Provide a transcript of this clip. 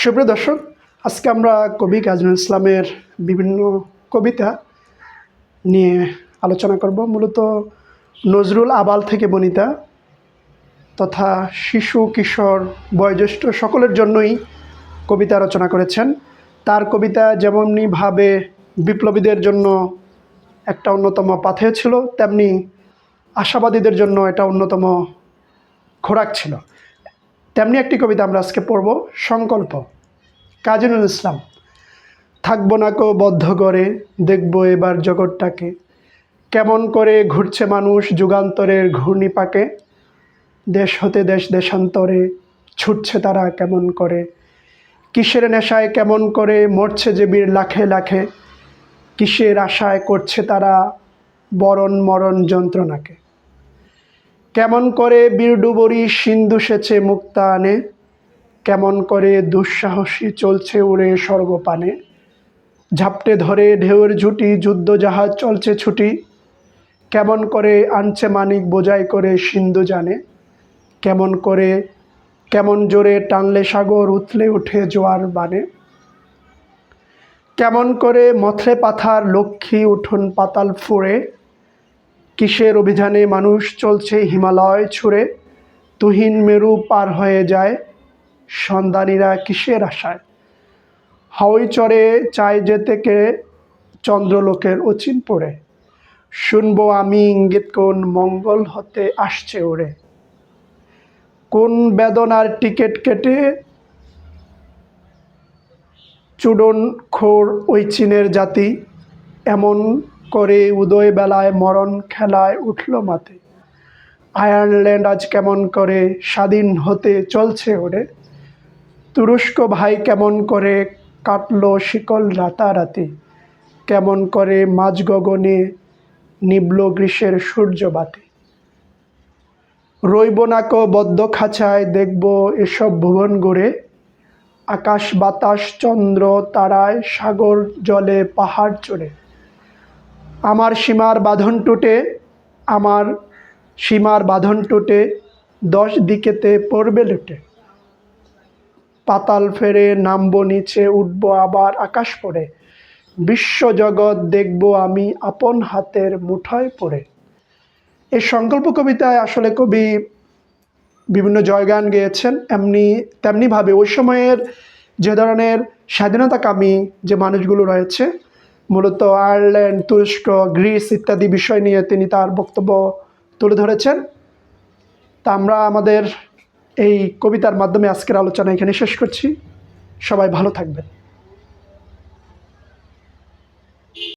সুপ্রিয় দর্শক, আজকে আমরা কবি কাজী ইসলামের বিভিন্ন কবিতা নিয়ে আলোচনা করব। মূলত নজরুল আবাল থেকে বনিতা তথা শিশু, কিশোর, বয়োজ্যেষ্ঠ সকলের জন্যই কবিতা রচনা করেছেন। তার কবিতা যেমনইভাবে বিপ্লবীদের জন্য একটা অন্যতম পাথেয় ছিল, তেমনি আশাবাদীদের জন্য এটা অন্যতম খোরাক ছিল। তেমনি একটি কবিতা আমরা আজকে পড়ব, সংকল্প। কাজী নজরুল ইসলাম, থাকব না কো বদ্ধ করে দেখব এবার জগৎটাকে। কেমন করে ঘুরছে মানুষ যুগান্তরের ঘূর্ণি পাকে দেশ হতে দেশ দেশান্তরে, ছুটছে তারা কেমন করে। কিসের নেশায় কেমন করে মরছে যে বীর লাখে লাখে। কিসের আশায় করছে তারা বরণ মরণ যন্ত্রণাকে। কেমন করে বীরডুবরি সিন্ধু সেচে মুক্তা আনে? কেমন করে দুঃসাহসী চলছে উড়ে স্বর্গপানে ঝাপটে ধরে ঢেউয়ের ঝুটি যুদ্ধ জাহাজ চলছে ছুটি। কেমন করে আনছে মানিক বোঝাই করে সিন্ধু জানে। কেমন করে, কেমন জোরে টানলে সাগর উথলে উঠে জোয়ার বানে। কেমন করে মথলে পাথার লক্ষ্মী উঠোন পাতাল ফুঁড়ে। কিসের অভিযানে মানুষ চলছে হিমালয় ছুঁড়ে? তুহিন মেরু পার হয়ে যায়। সন্ধানীরা কিসের আশায়? হাওই চরে চায় যেতে কে চন্দ্রলোকের অচিন পড়ে। শুনব আমি ইঙ্গিত কোন মঙ্গল হতে আসছে ওরে। কোন বেদনার টিকিট কেটে চুডন খোর ওই চীনের জাতি? এমন করে উদয় বেলায় মরণ খেলায় উঠল মাতে আয়ারল্যান্ড আজ কেমন করে স্বাধীন হতে চলছে ওরে? তুরস্ক ভাই কেমন করে কাটলো শিকল রাতারাতি? কেমন করে মাঝ গগনে নিবল গ্রীষ্মের সূর্যবাতি রইব নাক বদ্ধ খাঁচায়, দেখব এসব ভুবন গড়ে। আকাশ বাতাস চন্দ্র তারায় সাগর জলে পাহাড় চড়ে। আমার সীমার বাঁধন টুটে, আমার সীমার বাঁধন টুটে, দশ দিকেতে পড়বে লুটে। পাতাল ফেরে নামবো নিচে, উঠবো আবার আকাশ পড়ে। বিশ্বজগৎ দেখব আমি আপন হাতের মুঠোয় পড়ে। এই সংকল্প কবিতায় আসলে কবি বিভিন্ন জয়গান গেয়েছেন। এমনি, তেমনিভাবে ওই সময়ের যে ধরনের স্বাধীনতাকামী যে মানুষগুলো রয়েছে মূলত আয়ারল্যান্ড, তুরস্ক, গ্রিস ইত্যাদি বিষয় নিয়ে তিনি তার বক্তব্য তুলে ধরেছেন। তা আমরা আমাদের এই কবিতার মাধ্যমে আজকের আলোচনা এখানে শেষ করছি। সবাই ভালো থাকবেন।